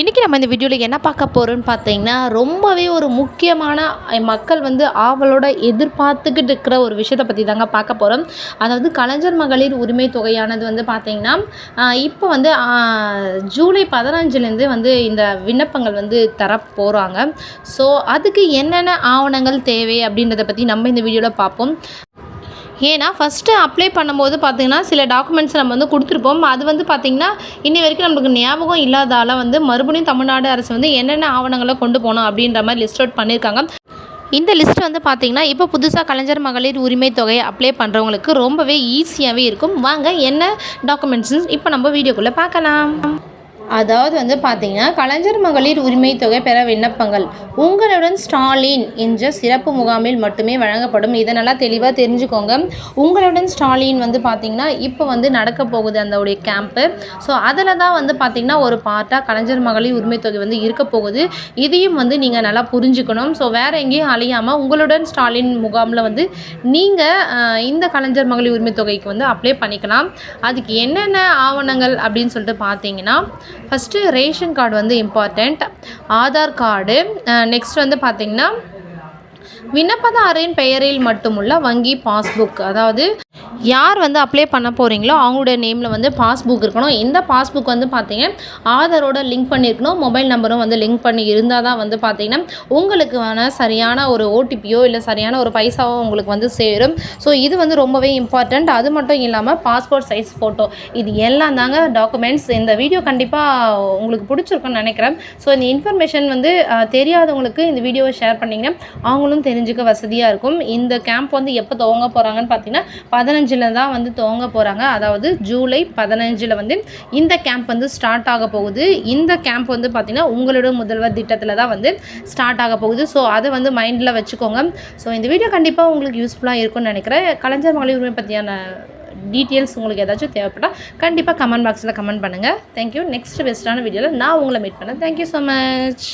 இன்றைக்கி நம்ம இந்த வீடியோவில் என்ன பார்க்க போகிறோம்னு பார்த்தீங்கன்னா ரொம்பவே ஒரு முக்கியமான மக்கள் வந்து ஆவலோட எதிர்பார்த்துக்கிட்டு இருக்கிற ஒரு விஷயத்தை பற்றி தாங்க பார்க்க போகிறோம் அதாவது கலைஞர் மகளிர் உரிமை தொகையானது வந்து பார்த்திங்கன்னா இப்போ வந்து ஜூலை பதினஞ்சுலேருந்து வந்து இந்த விண்ணப்பங்கள் வந்து தர போகிறாங்க ஸோ அதுக்கு என்னென்ன ஆவணங்கள் தேவை அப்படின்றத பற்றி நம்ம இந்த வீடியோவில் பார்ப்போம். ஏன்னா ஃபஸ்ட்டு அப்ளை பண்ணும்போது பார்த்திங்கன்னா சில டாக்குமெண்ட்ஸ் நம்ம வந்து கொடுத்துருப்போம். அது வந்து பார்த்திங்கன்னா இன்னி வரைக்கும் நம்மளுக்கு ஞாபகம் இல்லாதால வந்து மறுபடியும் தமிழ்நாடு அரசு வந்து என்னென்ன ஆவணங்களை கொண்டு போகணும் அப்படின்ற மாதிரி லிஸ்ட் அவுட் பண்ணியிருக்காங்க. இந்த லிஸ்ட் வந்து பார்த்திங்கன்னா இப்போ புதுசாக கலைஞர் மகளிர் உரிமை தொகையை அப்ளை பண்ணுறவங்களுக்கு ரொம்பவே ஈஸியாகவே இருக்கும். வாங்க என்ன டாக்குமெண்ட்ஸ் இப்போ நம்ம வீடியோக்குள்ளே பார்க்கலாம். அதாவது வந்து பார்த்தீங்கன்னா கலைஞர் மகளிர் உரிமை தொகை பெற விண்ணப்பங்கள். உங்களுடன் ஸ்டாலின் என்ற சிறப்பு முகாமில் மட்டுமே வழங்கப்படும். இதை நல்லா தெளிவாக தெரிஞ்சுக்கோங்க. உங்களுடன் ஸ்டாலின் வந்து பார்த்தீங்கன்னா இப்போ வந்து நடக்க போகுது அந்த கேம்ப்பு ஸோ அதில் தான் வந்து பார்த்தீங்கன்னா ஒரு பார்ட்டாக கலைஞர் மகளிர் உரிமை தொகை வந்து இருக்க போகுது. இதையும் வந்து நீங்கள் நல்லா புரிஞ்சுக்கணும். ஸோ வேறு எங்கேயும் அழியாமல் உங்களுடன் ஸ்டாலின் முகாமில் வந்து நீங்கள் இந்த கலைஞர் மகளிர் உரிமை தொகைக்கு வந்து அப்ளை பண்ணிக்கலாம். அதுக்கு என்னென்ன ஆவணங்கள் அப்படின்னு சொல்லிட்டு பார்த்தீங்கன்னா ஃபஸ்ட்டு ரேஷன் கார்டு வந்து இம்பார்ட்டண்ட் ஆதார் கார்டு நெக்ஸ்ட் வந்து பார்த்திங்கன்னா விண்ணப்பதாரின் பெயரில் மட்டுமுள்ள வங்கி பாஸ்புக் அதாவது யார் வந்து அப்ளை பண்ண போகிறீங்களோ அவங்களுடைய நேமில் வந்து பாஸ்புக் இருக்கணும். இந்த பாஸ்புக் வந்து பார்த்தீங்க ஆதாரோட லிங்க் பண்ணியிருக்கணும் மொபைல் நம்பரும் வந்து லிங்க் பண்ணி இருந்தால் தான் வந்து பார்த்தீங்கன்னா உங்களுக்கான சரியான ஒரு ஓடிபியோ இல்லை சரியான ஒரு பைசாவோ உங்களுக்கு வந்து சேரும். ஸோ இது வந்து ரொம்பவே இம்பார்ட்டண்ட் அது மட்டும் இல்லாமல் பாஸ்போர்ட் சைஸ் ஃபோட்டோ இது எல்லாம் தாங்க டாக்குமெண்ட்ஸ் இந்த வீடியோ கண்டிப்பாக உங்களுக்கு பிடிச்சிருக்குன்னு நினைக்கிறேன். ஸோ இந்த இன்ஃபர்மேஷன் வந்து தெரியாதவங்களுக்கு இந்த வீடியோவை ஷேர் பண்ணிங்கன்னா அவங்களும் தெரிஞ்சுக்க வசதியாக இருக்கும். இந்த கேம்ப் வந்து எப்போ துவங்க போகிறாங்கன்னு பார்த்தீங்கன்னா பதினஞ்சு பதினஞ்சில் தான் வந்து துவங்க போகிறாங்க அதாவது ஜூலை பதினஞ்சில் வந்து இந்த கேம்ப் வந்து ஸ்டார்ட் ஆக போகுது. இந்த கேம்ப் வந்து பார்த்திங்கன்னா உங்களோட முதல்வர் திட்டத்தில் தான் வந்து ஸ்டார்ட் ஆக போகுது. ஸோ அதை வந்து மைண்டில் வச்சுக்கோங்க. ஸோ இந்த வீடியோ கண்டிப்பாக உங்களுக்கு யூஸ்ஃபுல்லாக இருக்கும்னு நினைக்கிறேன். கலைஞர் மகளிர் உரிமை பற்றியான டீட்டெயில்ஸ் உங்களுக்கு ஏதாச்சும் தேவைப்பட்டால் கண்டிப்பாக கமெண்ட் பாக்ஸில் கமெண்ட் பண்ணுங்கள் தேங்க்யூ நெக்ஸ்ட் பெஸ்ட்டான வீடியோவில் நான் உங்களை மீட் பண்ணேன். Thank you so much